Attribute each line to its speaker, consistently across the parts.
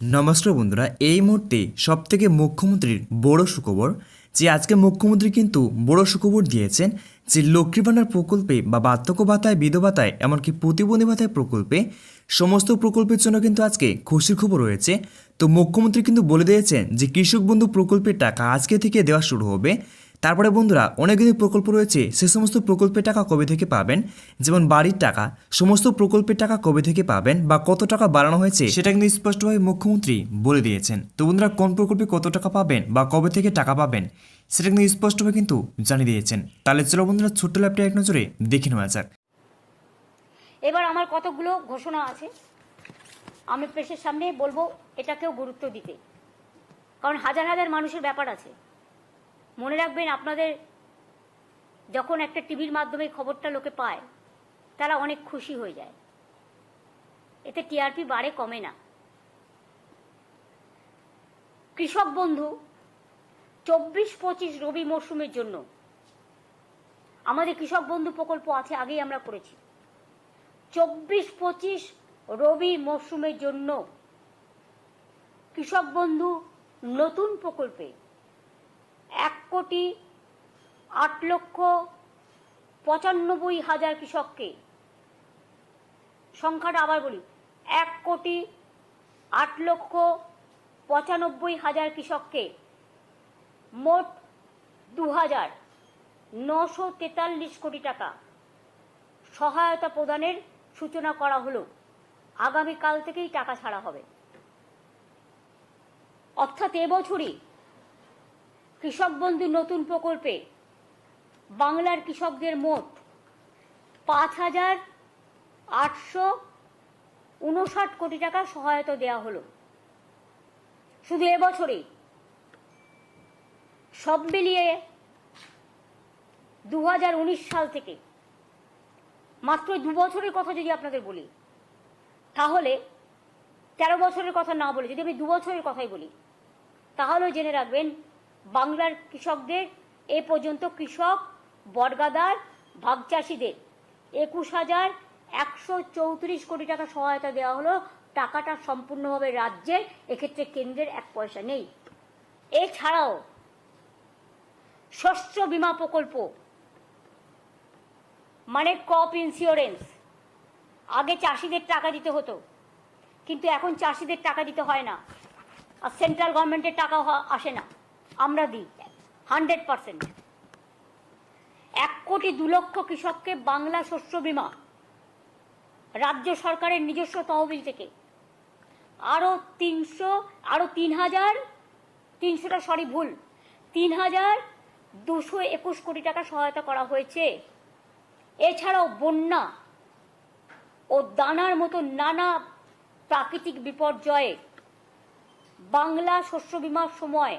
Speaker 1: নমস্কার বন্ধুরা, এই মুহূর্তে সব থেকে মুখ্যমন্ত্রীর বড় সুখবর, যে আজকে মুখ্যমন্ত্রী কিন্তু বড় সুখবর দিয়েছেন, যে লক্ষ্মী ভাণ্ডার প্রকল্পে বা বার্ধক্য ভাতায় বিধবাতায় এমনকি প্রতিবন্ধী ভাতায় প্রকল্পে সমস্ত প্রকল্পের জন্য কিন্তু আজকে খুশির খবর রয়েছে। তো মুখ্যমন্ত্রী কিন্তু বলে দিয়েছেন যে কৃষক বন্ধু প্রকল্পের টাকা আজকে থেকে দেওয়া শুরু হবে। তারপরে বন্ধুরা অনেকগুলি প্রকল্প রয়েছে, সে সমস্ত প্রকল্পের টাকা কবে থেকে পাবেন? যেমন বাড়ির টাকা, সমস্ত প্রকল্পের টাকা কবে থেকে পাবেন বা কত টাকা বাড়ানো হয়েছে, সেটা কিন্তু স্পষ্টভাবে মুখ্যমন্ত্রী বলে দিয়েছেন। তো বন্ধুরা, কোন প্রকল্পে কত টাকা পাবেন বা কবে থেকে টাকা পাবেন, সেটা কিন্তু স্পষ্টভাবে কিন্তু জানিয়ে দিয়েছেন। তাহলে চলো বন্ধুরা, ছোট্ট ল্যাপটপ এক নজরে দেখে নেওয়া যাক।
Speaker 2: এবার আমার কতগুলো ঘোষণা আছে, আমি প্রেসের সামনে বলব, এটাকেও গুরুত্ব দিতে। কারণ হাজার হাজার মানুষের ব্যাপার আছে। মনে রাখবেন আপনাদের যখন একটা টিভির মাধ্যমে খবরটা লোকে পায়, তারা অনেক খুশি হয়ে যায়। এতে টিআরপি বাড়ে, কমে না। কৃষক বন্ধু, চব্বিশ পঁচিশ রবি মরশুমের জন্য আমাদের কৃষক বন্ধু প্রকল্প আছে, আগেই আমরা করেছি। চব্বিশ পঁচিশ রবি মরশুমের জন্য কৃষক বন্ধু নতুন প্রকল্পে কোটি আট লক্ষ পঁচানব্বই হাজার কৃষককে। সংখ্যাটা আবার বলি, এক কোটি আট লক্ষ পঁচানব্বই হাজার কৃষককে মোট দু হাজার নশো তেতাল্লিশ কোটি টাকা সহায়তা প্রদানের সূচনা করা হলো। আগামীকাল থেকেই টাকা ছাড়া হবে। অর্থাৎ এবছরই কৃষক বন্ধু নতুন প্রকল্পে বাংলার কৃষকদের মোট পাঁচ হাজার আটশো উনষাট কোটি টাকা সহায়তা দেওয়া হলো। শুধু এবছরেই, সব মিলিয়ে দু হাজার উনিশ সাল থেকে, মাত্র দু বছরের কথা যদি আপনাদের বলি, তাহলে তেরো বছরের কথা না বলে যদি আমি দু বছরের কথাই বলি, তাহলেও জেনে রাখবেন বাংলার কৃষকদের, এ পর্যন্ত কৃষক বর্গাদার ভাগ চাষিদের একুশ হাজার একশো চৌত্রিশ কোটি টাকা সহায়তা দেওয়া হলো। টাকাটা সম্পূর্ণভাবে রাজ্যের এক্ষেত্রে কেন্দ্রের এক পয়সা নেই। এছাড়াও শস্য বিমা প্রকল্প মানে ক্রপ ইন্স্যুরেন্স। আগে চাষিদের টাকা দিতে হতো, কিন্তু এখন চাষিদের টাকা দিতে হয় না। আর সেন্ট্রাল গভর্নমেন্টের টাকা আসে না। আমরা দিই। Hundred percent. এক কোটি দু লক্ষ কৃষককে বাংলা শস্য বীমা। রাজ্য সরকারের নিজস্ব তহবিল থেকে। আরও তিনশো আরও তিন হাজার, তিনশোটা, সরি, ভুল, তিন হাজার দুশো একুশ কোটি টাকা সহায়তা করা হয়েছে। এছাড়াও বন্যা ও দানার মতো নানা প্রাকৃতিক বিপর্যয়ে বাংলা শস্য বিমার সময়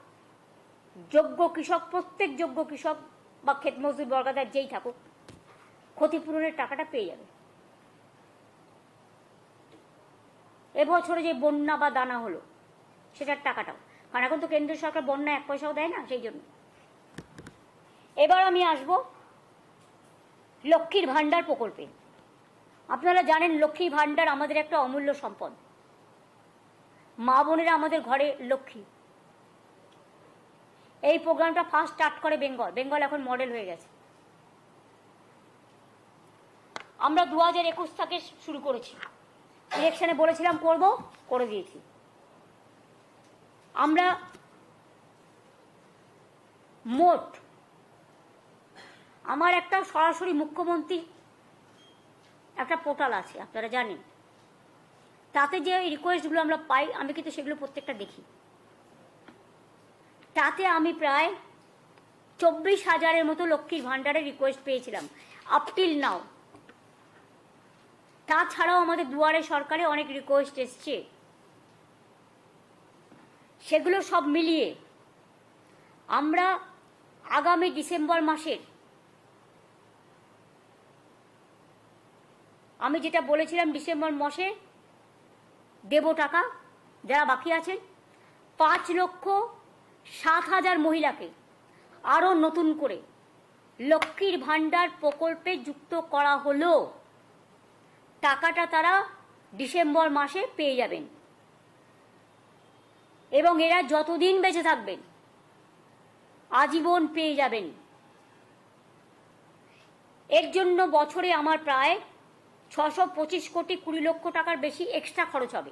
Speaker 2: যোগ্য কৃষক, প্রত্যেক যোগ্য কৃষক বা ক্ষেত মজদুর বর্গাদার যেই থাকুক, ক্ষতিপূরণের টাকাটা পেয়ে যাবে। এবছরে যে বন্যা বা দানা হলো, সেটার টাকাটাও। কারণ এখন তো কেন্দ্র সরকার বন্যা এক পয়সাও দেয় না, সেই জন্য। এবার আমি আসব লক্ষ্মীর ভাণ্ডার প্রকল্পে। আপনারা জানেন লক্ষ্মীর ভাণ্ডার আমাদের একটা অমূল্য সম্পদ। মা বোনেরা আমাদের ঘরে লক্ষ্মী। এই প্রোগ্রামটা ফার্স্ট স্টার্ট করে বেঙ্গল। বেঙ্গল এখন মডেল হয়ে গেছে। আমরা দু হাজার একুশ থেকে শুরু করেছি। ইলেকশনে বলেছিলাম করব, করে দিয়েছি। আমরা মোট, আমার একটা সরাসরি মুখ্যমন্ত্রী একটা পোর্টাল আছে, আপনারা জানেন। তাতে যে রিকোয়েস্টগুলো আমরা পাই, আমি কিন্তু সেগুলো প্রত্যেকটা দেখি। তাতে আমি প্রায় চব্বিশ হাজারের মতো লক্ষ্মীর ভাণ্ডারের রিকোয়েস্ট পেয়েছিলাম আপ টিল নাও তাছাড়াও আমাদের দুয়ারে সরকারে অনেক রিকোয়েস্ট এসছে। সেগুলো সব মিলিয়ে আমরা আগামী ডিসেম্বর মাসের, আমি যেটা বলেছিলাম ডিসেম্বর মাসে দেব টাকা, যারা বাকি আছেন, পাঁচ লক্ষ সাত হাজার মহিলাকে আরও নতুন করে লক্ষ্মীর ভাণ্ডার প্রকল্পে যুক্ত করা হলো। টাকাটা তারা ডিসেম্বর মাসে পেয়ে যাবেন। এবং এরা যতদিন বেঁচে থাকবেন, আজীবন পেয়ে যাবেন। এর জন্য বছরে আমার প্রায় ছশো পঁচিশ কোটি কুড়ি লক্ষ টাকার বেশি এক্সট্রা খরচ হবে।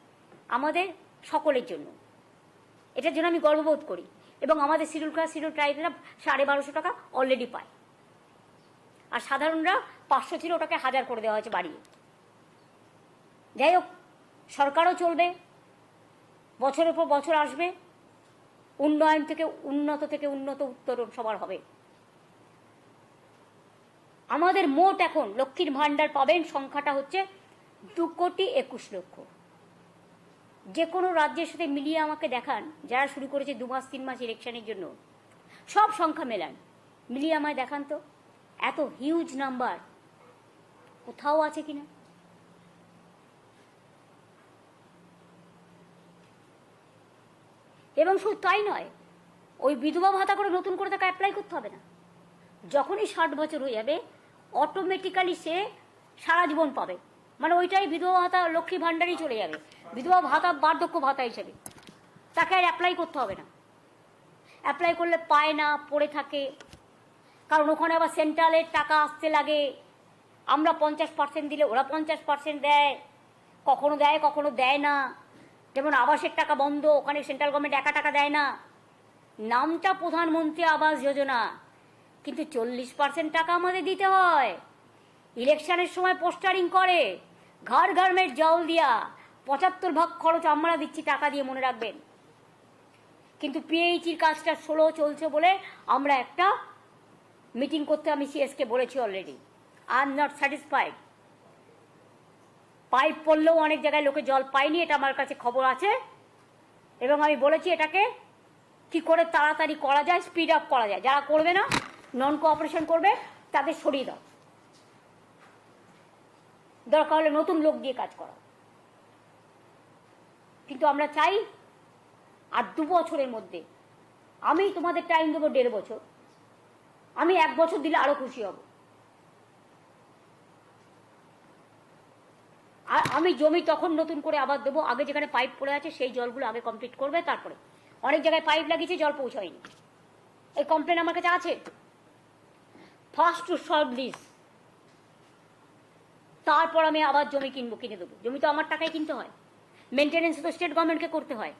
Speaker 2: আমাদের সকলের জন্য। এটার জন্য আমি গর্ববোধ করি। এবং আমাদের শিডিউল ক্লাস শিডিউল ট্রাইবেরা সাড়ে বারোশো টাকা অলরেডি পায়। আর সাধারণরা পাঁচশো ছিল, ওটাকে হাজার করে দেওয়া হয়েছে বাড়িয়ে। যাই হোক, সরকারও চলবে, বছরের পর বছর আসবে, উন্নয়ন থেকে উন্নত থেকে উন্নত উত্তরণ সবার হবে। আমাদের মোট এখন লক্ষ্মীর ভাণ্ডার পাবেন সংখ্যাটা হচ্ছে দু কোটি একুশ লক্ষ। যে কোনো রাজ্যের সাথে মিলিয়ে আমাকে দেখান, যারা শুরু করেছে দু মাস, তিন মাস ইলেকশনের জন্য। সব সংখ্যা মেলান। মিলিয়ে আমায় দেখান তো। এত হিউজ নাম্বার কোথাও আছে কিনা? এবং শুধু তাই নয়, ওই বিধবা ভাতা করে নতুন করে তাকে অ্যাপ্লাই করতে হবে না। যখনই ষাট বছর হয়ে যাবে অটোমেটিক্যালি সে সারা জীবন পাবে। মানে ওইটাই বিধবা ভাতা, লক্ষ্মী ভাণ্ডারই চলে যাবে। বিধবা ভাতা, বার্ধক্য ভাতা হিসেবে। তাকে আর অ্যাপ্লাই করতে হবে না। অ্যাপ্লাই করলে পায় না, পড়ে থাকে। কারণ ওখানে আবার সেন্ট্রালের টাকা আসতে লাগে। আমরা পঞ্চাশ পার্সেন্ট দিলে ওরা পঞ্চাশ পার্সেন্ট দেয়। কখনো দেয় কখনো দেয় না। যেমন আবাসের টাকা বন্ধ, ওখানে সেন্ট্রাল গভর্নমেন্ট একা টাকা দেয় না। নামটা প্রধানমন্ত্রী আবাস যোজনা। কিন্তু চল্লিশ পার্সেন্ট টাকা আমাদের দিতে হয়। ইলেকশনের সময় পোস্টারিং করে। ঘর ঘরমের জল দিয়া পঁচাত্তর ভাগ খরচ আমরা দিচ্ছি, টাকা দিয়ে মনে রাখবেন। কিন্তু পিএইচির কাজটা ষোলো চলছে বলে আমরা একটা মিটিং করতে আমি সিএসকে বলেছি already I am not satisfied pipe পড়লেও অনেক জায়গায় লোকে জল পায়নি, এটা আমার কাছে খবর আছে। এবং আমি বলেছি এটাকে কি করে তাড়াতাড়ি করা যায় স্পিড আপ করা যায়। যারা করবে না নন কোঅপারেশন করবে, তাদের সরিয়ে দাও। দরকার হলে নতুন লোক দিয়ে কাজ করা কিন্তু আমরা চাই, আর দু বছরের মধ্যে আমি তোমাদের টাইম দেবো দেড় বছর। আমি এক বছর দিলে আরও খুশি হব। আর আমি জমি তখন নতুন করে আবার দেবো। আগে যেখানে পাইপ পড়ে আছে, সেই জলগুলো আগে কমপ্লিট করবে, তারপরে। অনেক জায়গায় পাইপ লাগিয়েছে, জল পৌঁছায়নি। এই কমপ্লেন আমার কাছে আছে? ফার্স্ট টু সলভ দিস তারপর আমি আবার জমি কিনবো, কিনে দেবো। জমি তো আমার টাকায় কিনতে হয়। মেনটেনেন্স তো স্টেট গভর্নমেন্টকে করতে হয়।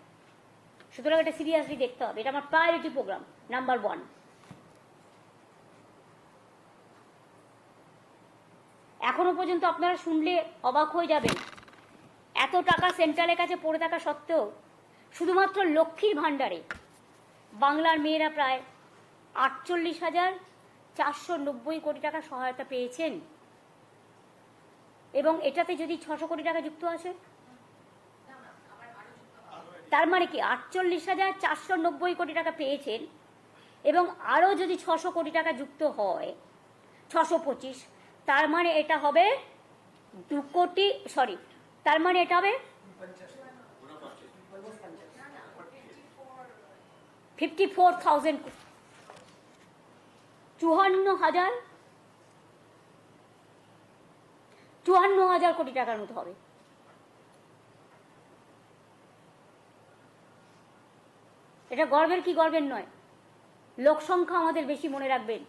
Speaker 2: সুতরাং এটা সিরিয়াসলি দেখতে হবে। এটা আমার প্রায়োরিটি প্রোগ্রাম নাম্বার ওয়ান এখনও পর্যন্ত আপনারা শুনলে অবাক হয়ে যাবেন। এত টাকা সেন্ট্রালের কাছে পড়ে থাকা সত্ত্বেও শুধুমাত্র লক্ষ্মীর ভাণ্ডারে বাংলার মেয়েরা প্রায় আটচল্লিশ হাজার চারশো নব্বই কোটি টাকা সহায়তা পেয়েছেন। এবং এটাতে যদি ছশো কোটি টাকা যুক্ত আছে? তার মানে কি, আটচল্লিশ হাজার চারশো নব্বই কোটি টাকা পেয়েছেন, এবং আরও যদি ছশো কোটি টাকা যুক্ত হয়, ছশো পঁচিশ, তার মানে এটা হবে দু কোটি, সরি, তার মানে এটা হবে ফিফটি ফোর থাউজেন্ড চুয়ান্ন হাজার চুয়ান্ন হাজার কোটি টাকার মতো হবে। এটা গর্বের কি গর্বের নয়। লোক সংখ্যা আমাদের বেশি মনে রাখবেন।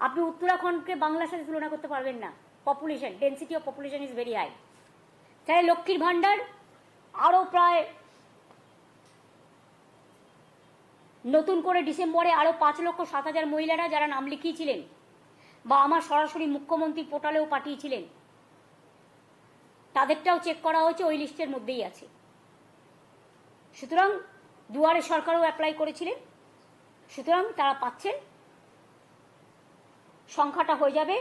Speaker 2: আপনি উত্তরাখণ্ডকে বাংলার সাথে তুলনা করতে পারবেন না। Population density of population is very high তাহলে লক্ষ্মীর ভাণ্ডার আরও প্রায় নতুন করে ডিসেম্বরে আরও পাঁচ লক্ষ সাত হাজার মহিলারা যারা নাম লিখিয়েছিলেন বা আমার সরাসরি মুখ্যমন্ত্রী পোর্টালেও পাঠিয়েছিলেন তাদেরটাও চেক করা হয়েছে, ওই লিস্টের মধ্যেই আছে। সুতরাং দুয়ারে সরকারও অ্যাপ্লাই করেছিলেন। সুতরাং তারা পাচ্ছেন। সংখ্যাটা হয়ে যাবে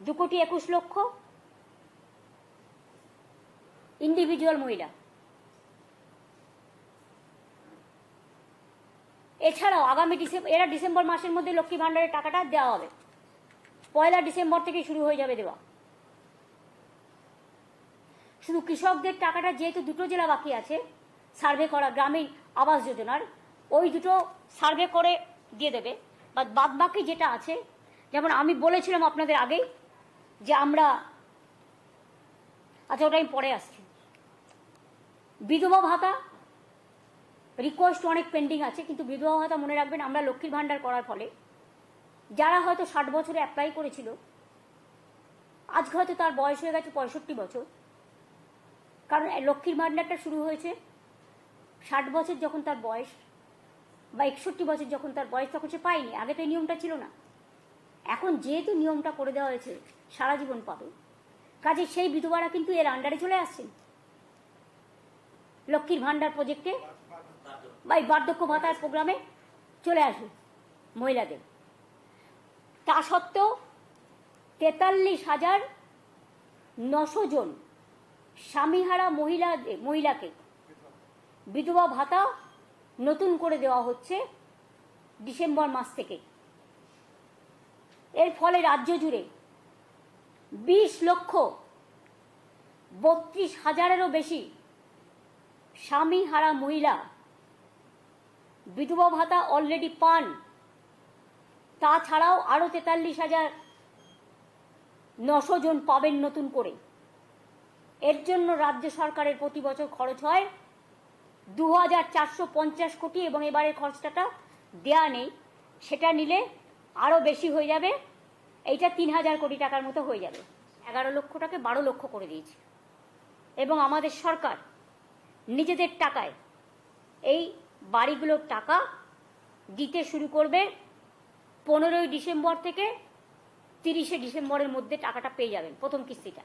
Speaker 2: দু কোটি একুশ লক্ষ ইন্ডিভিজুয়াল মহিলা। এছাড়াও আগামী ডিসেম্বর এরা ডিসেম্বর মাসের মধ্যে লক্ষ্মী ভাণ্ডারের টাকাটা দেওয়া হবে। পয়লা ডিসেম্বর থেকে শুরু হয়ে যাবে দেওয়া। শুধু কৃষকদের টাকাটা যেহেতু দুটো জেলা বাকি আছে, সার্ভে করা গ্রামীণ আবাস যোজনার, ওই দুটো সার্ভে করে দিয়ে দেবে। বা বাদ বাকি যেটা আছে, যেমন আমি বলেছিলাম আপনাদের আগেই, যে আমরা আচ্ছা ওটা আমি পরে আসছি। বিধবা ভাতা রিকোয়েস্ট অনেক পেন্ডিং আছে, কিন্তু বিধবা ভাতা মনে রাখবেন, আমরা লক্ষ্মীর ভাণ্ডার করার ফলে, যারা হয়তো ষাট বছরে অ্যাপ্লাই করেছিল, আজকে হয়তো তার বয়স হয়ে গেছে পঁয়ষট্টি বছর কারণ লক্ষ্মীর ভাণ্ডারটা শুরু হয়েছে ষাট বছর যখন তার বয়স বা একষট্টি বছর যখন তার বয়স, তখন সে পায়নি। আগে তো এই নিয়মটা ছিল না। এখন যেহেতু নিয়মটা করে দেওয়া হয়েছে, সারা জীবন পাবে। কাজে সেই বিধবারা কিন্তু এর আন্ডারে চলে আসছেন। লক্ষ্মীর ভাণ্ডার প্রজেক্টে বা এই বার্ধক্য ভাতার প্রোগ্রামে চলে আসবে মহিলাদের। তা সত্ত্বেও তেতাল্লিশ হাজার নশো জন স্বামীহারা মহিলা, মহিলাকে বিধবা ভাতা নতুন করে দেওয়া হচ্ছে ডিসেম্বর মাস থেকে। এর ফলে রাজ্য জুড়ে বিশ লক্ষ বত্রিশ হাজারেরও বেশি স্বামী হারা মহিলা বিধবা ভাতা অলরেডি পান। তাছাড়াও আরও তেতাল্লিশ হাজার নশো জন পাবেন নতুন করে। এর জন্য রাজ্য সরকারের প্রতি বছর খরচ হয় দু হাজার চারশো পঞ্চাশ কোটি এবং এবারের খরচটা দেয়া নেই। সেটা নিলে আরও বেশি হয়ে যাবে। এইটা তিন হাজার কোটি টাকার মতো হয়ে যাবে। এগারো লক্ষটাকে বারো লক্ষ করে দিয়েছে। এবং আমাদের সরকার নিজেদের টাকায় এই বাড়িগুলোর টাকা দিতে শুরু করবে। পনেরোই ডিসেম্বর থেকে তিরিশে ডিসেম্বরের মধ্যে টাকাটা পেয়ে যাবেন প্রথম কিস্তিটা।